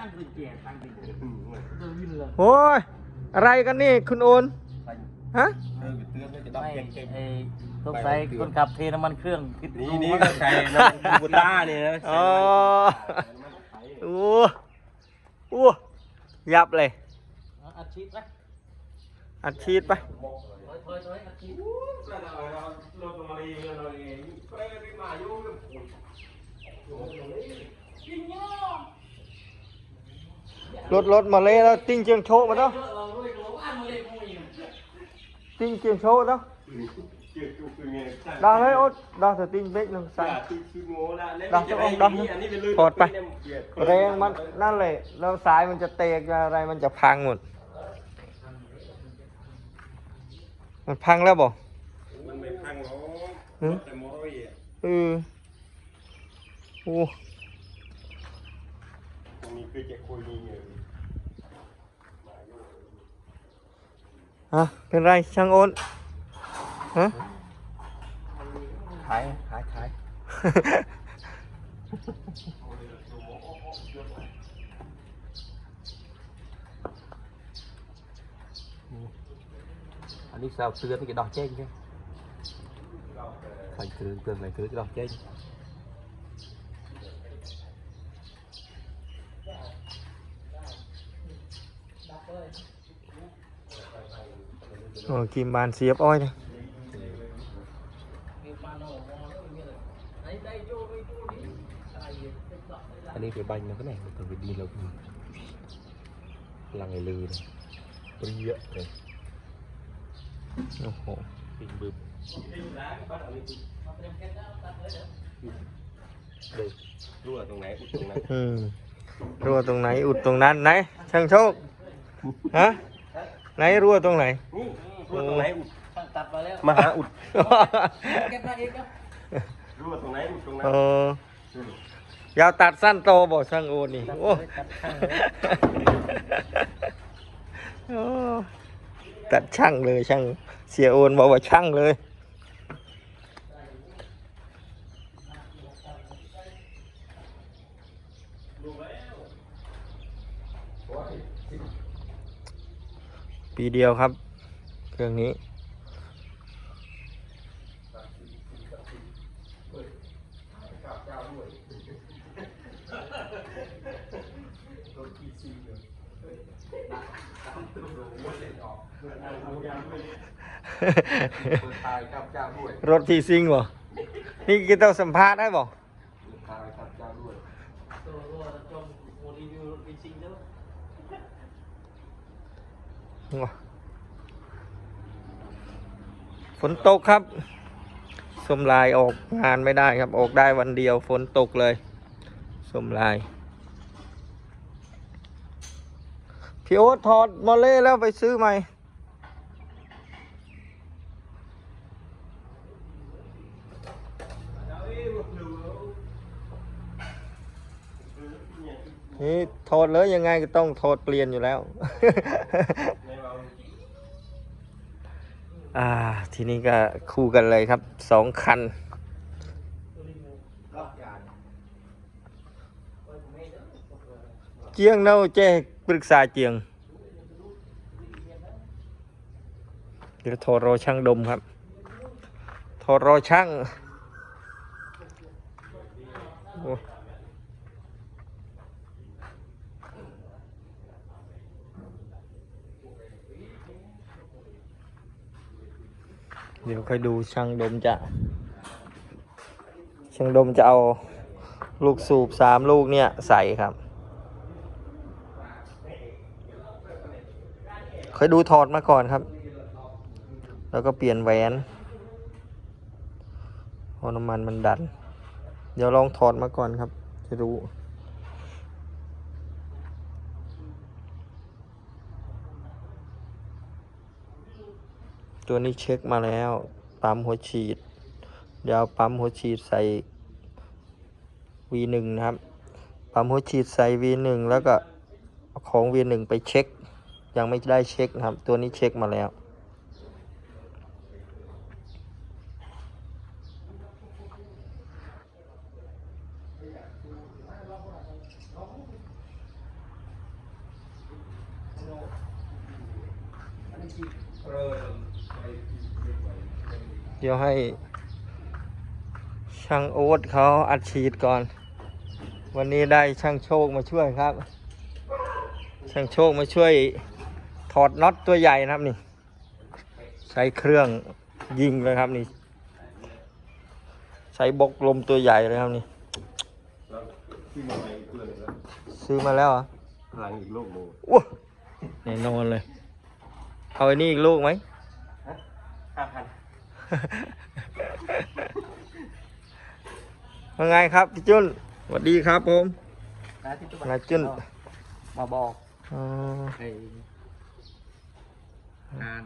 ตั้งเป็นแก่ตั้งเป็นแก่เดินวินเลยโอ้ย อะไรกันนี่คุณโอน ฮะ เออเตือนไม่จะดับไม่เก่งเก่งไอ้สงสัยคนขับเทน้ำมันเครื่องผิดนี่รูนี่ก็ใช้น้ำบูต้าเนี่ยนะอ๋อโอ้โอ้ยับเลย อัดชีพไหมอัดฉีดไป รถรถมาเลยแล้วติ้งเจียงโชว์มาแล้วเราด้วยตัวบ้านมาเลยพวกนี้ติ้งเจียงโชว์แล้วดังเลยโอ๊ตดังแต่ติ้งเบรกหนึ่งใส่แรงมันนั่นเลยแล้วสายมันจะเตกอะไรมันจะพังหมด มันพังแล้วบ่มันไม่พังหรอกหือแต่มอร้อยอะเออโอ้ มีคือจะคุยนี่เนี่ยฮะเป็นไรช่างโอนฮะขายขายขายอันนี้ sao xưa cái đỏ chênh chứ phải cứ cường này cứ cái đỏ chênh โอ้กิมบานเสียบอ้อยนะ anh ấy phải banh nó cái này còn phải đi lâu là ngày lư này bri ạ này โอ้โห bình bướm đây รั่วตรงไหนอุดตรงนั้นอืมรั่วตรงไหนอุดตรงนั้นไหนช่างโชคฮะไหนรั่วตรงไหนนี่ รั่วตรงไหนอุดตั้งตัดมาแล้วมาหาอุดเก็บมาเองครับรั่วตรงไหนอุดตรงนั้เอนอยาวตัดสั้นโตบ่ช่างโอนนี่โอ้โอ้ตัดช่างเลยช่างเสียโอนบอกว่าช่างเลยปีเดียวครับ เครื่องนี้ hai cam trao đuổi รถทีซิงบ่นี่กินต้องสัมภาษณ์ได้บ่ hai cam trao đuổi ตัวรัวจมโมรีวิวเป็นจริงแล้วว้า ฝนตกครับสมลายออกงานไม่ได้ครับ ออกได้วันเดียวฝนตกเลยสมลายพี่โอ๊ตถอดมอเล่แล้วไปซื้อใหม่นี่ถอดเลยยังไงก็ต้องถอดเปลี่ยนอยู่แล้ว อ่า ทีนี้ก็คู่กันเลยครับสองคัน เจียงเนาเจ๊ปรึกษาเจียง เดี๋ยวโทรรอช่างดมครับ โทรรอช่างโอ้ ดี๋ยวค่อยดูช่างดมจะ ช่างดมจะเอาลูกสูบสามลูกเนี่ยใส่ครับ ค่อยดูถอดมาก่อนครับ แล้วก็เปลี่ยนแหวนพราะน้ำมันมันดัน เดี๋ยวลองถอดมาก่อนครับ จะรู้ ตัวนี้เช็คมาแล้ว ปั๊มหัวฉีด เดี๋ยวปั๊มหัวฉีดใส่ V1 นะครับ ปั๊มหัวฉีดใส่ V1 แล้วก็ของ V1 ไปเช็ค ยังไม่ได้เช็คนะครับ ตัวนี้เช็คมาแล้วเริ่ม ดี๋ยวให้ช่างโอ๊ตเขาอัดฉีดก่อน วันนี้ได้ช่างโชคมาช่วยครับ ช่างโชคมาช่วยถอดน็อตตัวใหญ่นะครับนี่ ใช้เครื่องยิงเลยครับนี่ ใช้บกลมตัวใหญ่เลยครับนี่ที่มาอีกตัวหนึงแล้วซื้อมาแล้วเหรอพลังอีกโลกหนึ่งว้าแน่นอนเลย เอาไอ้นี่อีกลูกไหมห้าพัน ว่าไงครับพี่จุนสวัสดีครับผมนะที่ตัวนายจุนมาบอกอ๋อ ไอ้งาน